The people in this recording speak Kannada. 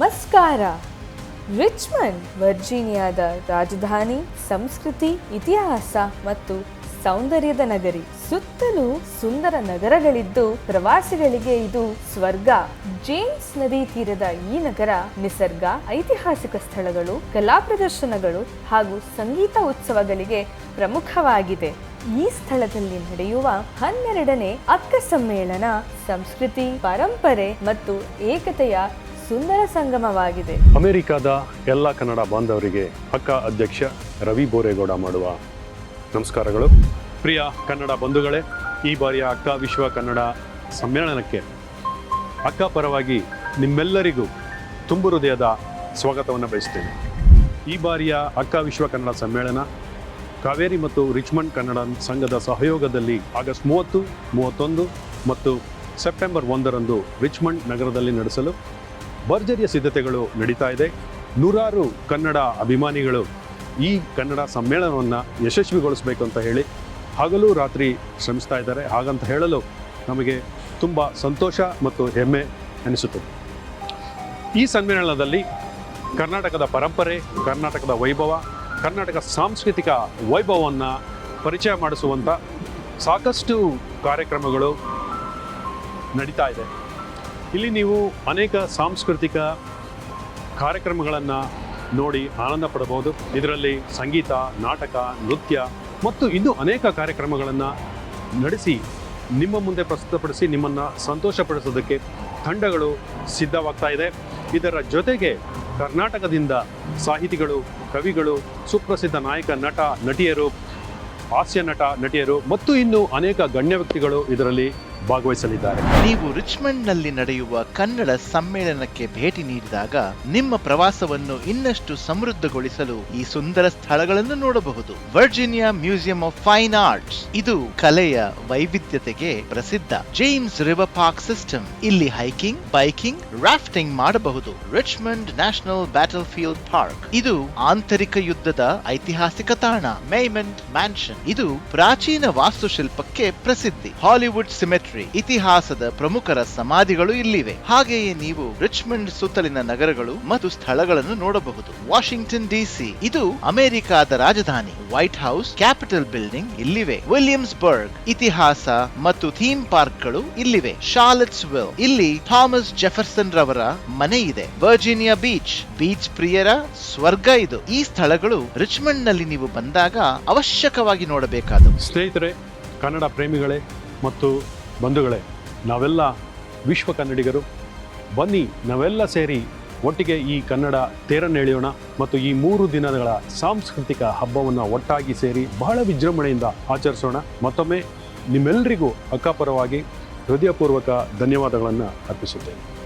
ನಮಸ್ಕಾರ. ರಿಚ್ಮಂಡ್ ವರ್ಜೀನಿಯಾದ ರಾಜಧಾನಿ, ಸಂಸ್ಕೃತಿ, ಇತಿಹಾಸ ಮತ್ತು ಸೌಂದರ್ಯದ ನಗರಿ. ಸುತ್ತಲೂ ಸುಂದರ ನಗರಗಳಿದ್ದು ಪ್ರವಾಸಿಗಳಿಗೆ ಇದು ಸ್ವರ್ಗ. ಜೇಮ್ಸ್ ನದಿ ತೀರದ ಈ ನಗರ ನಿಸರ್ಗ, ಐತಿಹಾಸಿಕ ಸ್ಥಳಗಳು, ಕಲಾ ಪ್ರದರ್ಶನಗಳು ಹಾಗೂ ಸಂಗೀತ ಉತ್ಸವಗಳಿಗೆ ಪ್ರಮುಖವಾಗಿದೆ. ಈ ಸ್ಥಳದಲ್ಲಿ ನಡೆಯುವ ಹನ್ನೆರಡನೇ ಅಕ್ಕ ಸಮ್ಮೇಳನ ಸಂಸ್ಕೃತಿ, ಪರಂಪರೆ ಮತ್ತು ಏಕತೆಯ ಸುಂದರ ಸಂಗಮವಾಗಿದೆ. ಅಮೆರಿಕದ ಎಲ್ಲ ಕನ್ನಡ ಬಾಂಧವರಿಗೆ ಅಕ್ಕ ಅಧ್ಯಕ್ಷ ರವಿ ಬೋರೇಗೌಡ ಮಾಡುವ ನಮಸ್ಕಾರಗಳು. ಪ್ರಿಯ ಕನ್ನಡ ಬಂಧುಗಳೇ, ಈ ಬಾರಿಯ ಅಕ್ಕ ವಿಶ್ವ ಕನ್ನಡ ಸಮ್ಮೇಳನಕ್ಕೆ ಅಕ್ಕ ಪರವಾಗಿ ನಿಮ್ಮೆಲ್ಲರಿಗೂ ತುಂಬು ಹೃದಯದ ಸ್ವಾಗತವನ್ನು ಬಯಸ್ತೇನೆ. ಈ ಬಾರಿಯ ಅಕ್ಕ ವಿಶ್ವ ಕನ್ನಡ ಸಮ್ಮೇಳನ ಕಾವೇರಿ ಮತ್ತು ರಿಚ್ಮಂಡ್ ಕನ್ನಡ ಸಂಘದ ಸಹಯೋಗದಲ್ಲಿ ಆಗಸ್ಟ್ ಮೂವತ್ತು, ಮೂವತ್ತೊಂದು ಮತ್ತು ಸೆಪ್ಟೆಂಬರ್ ಒಂದರಂದು ರಿಚ್ಮಂಡ್ ನಗರದಲ್ಲಿ ನಡೆಸಲು ಭರ್ಜರಿಯ ಸಿದ್ಧತೆಗಳು ನಡೀತಾ ಇದೆ. ನೂರಾರು ಕನ್ನಡ ಅಭಿಮಾನಿಗಳು ಈ ಕನ್ನಡ ಸಮ್ಮೇಳನವನ್ನು ಯಶಸ್ವಿಗೊಳಿಸಬೇಕು ಅಂತ ಹೇಳಿ ಹಗಲು ರಾತ್ರಿ ಶ್ರಮಿಸ್ತಾ ಇದ್ದಾರೆ. ಹಾಗಂತ ಹೇಳಲು ನಮಗೆ ತುಂಬ ಸಂತೋಷ ಮತ್ತು ಹೆಮ್ಮೆ ಅನಿಸುತ್ತದೆ. ಈ ಸಮ್ಮೇಳನದಲ್ಲಿ ಕರ್ನಾಟಕದ ಪರಂಪರೆ, ಕರ್ನಾಟಕದ ವೈಭವ, ಕರ್ನಾಟಕ ಸಾಂಸ್ಕೃತಿಕ ವೈಭವವನ್ನು ಪರಿಚಯ ಮಾಡಿಸುವಂಥ ಸಾಕಷ್ಟು ಕಾರ್ಯಕ್ರಮಗಳು ನಡೀತಾ ಇದೆ. ಇಲ್ಲಿ ನೀವು ಅನೇಕ ಸಾಂಸ್ಕೃತಿಕ ಕಾರ್ಯಕ್ರಮಗಳನ್ನು ನೋಡಿ ಆನಂದ ಪಡಬಹುದು. ಇದರಲ್ಲಿ ಸಂಗೀತ, ನಾಟಕ, ನೃತ್ಯ ಮತ್ತು ಇನ್ನೂ ಅನೇಕ ಕಾರ್ಯಕ್ರಮಗಳನ್ನು ನಡೆಸಿ, ನಿಮ್ಮ ಮುಂದೆ ಪ್ರಸ್ತುತಪಡಿಸಿ, ನಿಮ್ಮನ್ನು ಸಂತೋಷಪಡಿಸೋದಕ್ಕೆ ತಂಡಗಳು ಸಿದ್ಧವಾಗ್ತಾ ಇದೆ. ಇದರ ಜೊತೆಗೆ ಕರ್ನಾಟಕದಿಂದ ಸಾಹಿತಿಗಳು, ಕವಿಗಳು, ಸುಪ್ರಸಿದ್ಧ ನಾಯಕ, ನಟ, ನಟಿಯರು ಹಾಸ್ಯ ನಟ, ನಟಿಯರು ಮತ್ತು ಇನ್ನೂ ಅನೇಕ ಗಣ್ಯ ವ್ಯಕ್ತಿಗಳು ಇದರಲ್ಲಿ ಭಾಗವಹಿಸಲಿದ್ದಾರೆ. ನೀವು ರಿಚ್ಮಂಡ್ನಲ್ಲಿ ನಡೆಯುವ ಕನ್ನಡ ಸಮ್ಮೇಳನಕ್ಕೆ ಭೇಟಿ ನೀಡಿದಾಗ ನಿಮ್ಮ ಪ್ರವಾಸವನ್ನು ಇನ್ನಷ್ಟು ಸಮೃದ್ಧಗೊಳಿಸಲು ಈ ಸುಂದರ ಸ್ಥಳಗಳನ್ನು ನೋಡಬಹುದು. Virginia Museum of Fine Arts. ಇದು ಕಲೆಯ ವೈವಿಧ್ಯತೆಗೆ ಪ್ರಸಿದ್ಧ. James River Park System. ಇಲ್ಲಿ ಹೈಕಿಂಗ್, ಬೈಕಿಂಗ್, ರಾಫ್ಟಿಂಗ್ ಮಾಡಬಹುದು. Richmond National Battlefield Park. ಇದು ಆಂತರಿಕ ಯುದ್ಧದ ಐತಿಹಾಸಿಕ ತಾಣ. Maymont Mansion. ಇದು ಪ್ರಾಚೀನ ವಾಸ್ತುಶಿಲ್ಪಕ್ಕೆ ಪ್ರಸಿದ್ಧಿ. ಹಾಲಿವುಡ್ ಸಿಮೆಟ್ರಿ ಇತಿಹಾಸದ ಪ್ರಮುಖರ ಸಮಾಧಿಗಳು ಇಲ್ಲಿವೆ. ಹಾಗೆಯೇ ನೀವು ರಿಚ್ಮಂಡ್ ಸುತ್ತಲಿನ ನಗರಗಳು ಮತ್ತು ಸ್ಥಳಗಳನ್ನು ನೋಡಬಹುದು. ವಾಷಿಂಗ್ಟನ್ ಡಿಸಿ ಇದು ಅಮೆರಿಕಾದ ರಾಜಧಾನಿ. ವೈಟ್ ಹೌಸ್ ಕ್ಯಾಪಿಟಲ್ ಬಿಲ್ಡಿಂಗ್ ಇಲ್ಲಿವೆ. ವಿಲಿಯಮ್ಸ್ಬರ್ಗ್ ಇತಿಹಾಸ ಮತ್ತು ಥೀಮ್ ಪಾರ್ಕ್ಗಳು ಇಲ್ಲಿವೆ. ಶಾರ್ಲೆಟ್ಸ್ ವಿಲ್ ಇಲ್ಲಿ ಥಾಮಸ್ ಜೆಫರ್ಸನ್ ರವರ ಮನೆ ಇದೆ. ವರ್ಜಿನಿಯಾ ಬೀಚ್ ಬೀಚ್ ಪ್ರಿಯರ ಸ್ವರ್ಗ ಇದು. ಈ ಸ್ಥಳಗಳು ರಿಚ್ಮಂಡ್ನಲ್ಲಿ ನೀವು ಬಂದಾಗ ಅವಶ್ಯಕವಾಗಿ ನೋಡಬೇಕಾದವು. ಸ್ನೇಹಿತರೆ, ಕನ್ನಡ ಪ್ರೇಮಿಗಳೇ ಮತ್ತು ಬಂಧುಗಳೇ, ನಾವೆಲ್ಲ ವಿಶ್ವ ಕನ್ನಡಿಗರು. ಬನ್ನಿ, ನಾವೆಲ್ಲ ಸೇರಿ ಒಟ್ಟಿಗೆ ಈ ಕನ್ನಡ ತೇರನ್ನೆಳೆಯೋಣ ಮತ್ತು ಈ ಮೂರು ದಿನಗಳ ಸಾಂಸ್ಕೃತಿಕ ಹಬ್ಬವನ್ನು ಒಟ್ಟಾಗಿ ಸೇರಿ ಬಹಳ ವಿಜೃಂಭಣೆಯಿಂದ ಆಚರಿಸೋಣ. ಮತ್ತೊಮ್ಮೆ ನಿಮ್ಮೆಲ್ಲರಿಗೂ ಅಕ್ಕಪರವಾಗಿ ಹೃದಯಪೂರ್ವಕ ಧನ್ಯವಾದಗಳನ್ನು ಅರ್ಪಿಸುತ್ತೇನೆ.